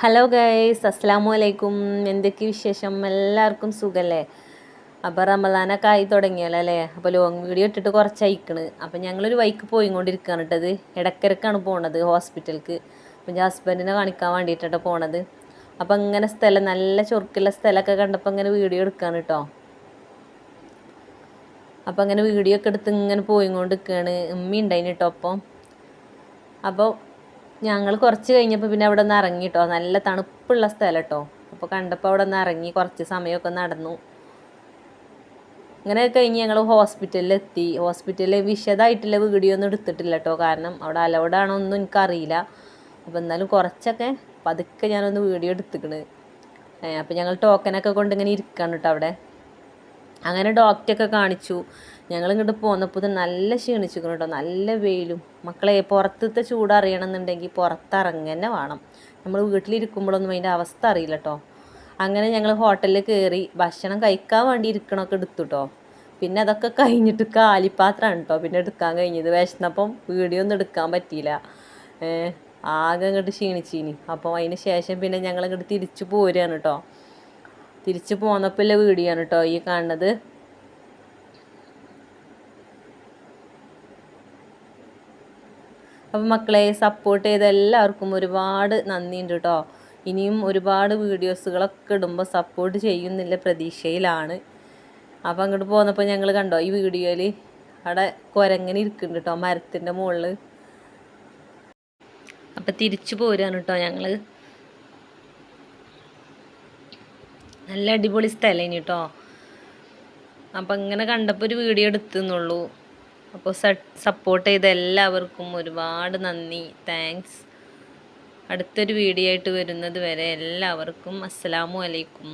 Hello guys അസ്സാം വലൈക്കും എന്തൊക്കെ വിശേഷം? എല്ലാവർക്കും സുഖല്ലേ? അപ്പോൾ റമദാനൊക്കെ ആയി തുടങ്ങിയല്ലോ അല്ലേ? അപ്പോൾ ലോങ് വീഡിയോ ഇട്ടിട്ട് കുറച്ച് അയക്കണ് അപ്പോൾ ഞങ്ങളൊരു വൈക്ക് പോയിക്കൊണ്ടിരിക്കുകയാണ് കേട്ടത് ഇടക്കിടക്കാണ് പോണത് ഹോസ്പിറ്റലിക്ക് അപ്പം എന്റെ ഹസ്ബൻഡിനെ കാണിക്കാൻ വേണ്ടിയിട്ടാണ് പോണത്. അപ്പോൾ ഇങ്ങനെ സ്ഥലം നല്ല ചൊറുക്കുള്ള സ്ഥലമൊക്കെ കണ്ടപ്പോൾ ഇങ്ങനെ വീഡിയോ എടുക്കുകയാണ് കേട്ടോ അപ്പോൾ അങ്ങനെ വീഡിയോ ഒക്കെ എടുത്ത് ഇങ്ങനെ പോയിക്കൊണ്ട് നിൽക്കുകയാണ് ഉമ്മി ഉണ്ടായിന് കേട്ടോ അപ്പം അപ്പോൾ ഞങ്ങൾ കുറച്ച് കഴിഞ്ഞപ്പോൾ പിന്നെ അവിടെ നിന്ന് ഇറങ്ങി കേട്ടോ നല്ല തണുപ്പുള്ള സ്ഥലം കേട്ടോ അപ്പോൾ കണ്ടപ്പോൾ അവിടെ നിന്ന് ഇറങ്ങി കുറച്ച് സമയമൊക്കെ നടന്നു. അങ്ങനെ കഴിഞ്ഞ് ഞങ്ങൾ ഹോസ്പിറ്റലിൽ എത്തി ഹോസ്പിറ്റലിൽ വിശദമായിട്ടുള്ള വീഡിയോ ഒന്നും എടുത്തിട്ടില്ല കേട്ടോ കാരണം അവിടെ അലൗഡ് ആണോ ഒന്നും എനിക്കറിയില്ല. അപ്പോൾ എന്നാലും കുറച്ചൊക്കെ പതുക്കെ ഞാനൊന്ന് വീഡിയോ എടുത്തിക്കണ്. അപ്പോൾ ഞങ്ങൾ ടോക്കനൊക്കെ കൊണ്ട് ഇങ്ങനെ ഇരിക്കാണ് കേട്ടോ അവിടെ. അങ്ങനെ ഡോക്ടറൊക്കെ കാണിച്ചു. ഞങ്ങൾ ഇങ്ങോട്ട് പോന്നപ്പോൾ നല്ല ക്ഷീണിച്ചിരിക്കണം കേട്ടോ നല്ല വെയിലും. മക്കളെ പുറത്തത്തെ ചൂട് അറിയണമെന്നുണ്ടെങ്കിൽ പുറത്തിറങ്ങി തന്നെ വേണം. നമ്മൾ വീട്ടിലിരിക്കുമ്പോഴൊന്നും അതിന്റെ അവസ്ഥ അറിയില്ല കേട്ടോ അങ്ങനെ ഞങ്ങൾ ഹോട്ടലിൽ കയറി ഭക്ഷണം കഴിക്കാൻ വേണ്ടി ഇരിക്കണമൊക്കെ എടുത്തു കേട്ടോ പിന്നെ അതൊക്കെ കഴിഞ്ഞിട്ട് കാലിപ്പാത്രമാണ് കേട്ടോ പിന്നെ എടുക്കാൻ കഴിഞ്ഞത്. വിശന്നപ്പം വീഡിയോ ഒന്നും എടുക്കാൻ പറ്റിയില്ല. ആകെ അങ്ങോട്ട് ക്ഷീണിച്ചിനി. അപ്പോൾ അതിന് ശേഷം പിന്നെ ഞങ്ങൾ അങ്ങോട്ട് തിരിച്ചു പോരുകയാണ് കേട്ടോ തിരിച്ചു പോന്നപ്പോൾ വീഡിയോ ആണ് കേട്ടോ ഈ കാണുന്നത്. അപ്പം മക്കളെ സപ്പോർട്ട് ചെയ്ത എല്ലാവർക്കും ഒരുപാട് നന്ദിയുണ്ട് കേട്ടോ ഇനിയും ഒരുപാട് വീഡിയോസുകളൊക്കെ ഇടുമ്പോൾ സപ്പോർട്ട് ചെയ്യുന്നില്ല പ്രതീക്ഷയിലാണ്. അപ്പോൾ അങ്ങോട്ട് പോന്നപ്പോൾ ഞങ്ങൾ കണ്ടോ ഈ വീഡിയോയിൽ അവിടെ കുരങ്ങനെ ഇരിക്കുന്നുണ്ട് കേട്ടോ മരത്തിന്റെ മുകളിൽ അപ്പോൾ തിരിച്ചു പോരാണ് കേട്ടോ ഞങ്ങൾ നല്ല അടിപൊളി സ്ഥലം കേട്ടോ അപ്പം ഇങ്ങനെ കണ്ടപ്പോൾ ഒരു വീഡിയോ എടുത്തുന്നുള്ളൂ. അപ്പോൾ സപ്പോർട്ട് ചെയ്ത എല്ലാവർക്കും ഒരുപാട് നന്ദി. താങ്ക്സ് അടുത്തൊരു വീഡിയോ ആയിട്ട് വരുന്നത് വരെ എല്ലാവർക്കും അസ്സലാമു അലൈക്കും.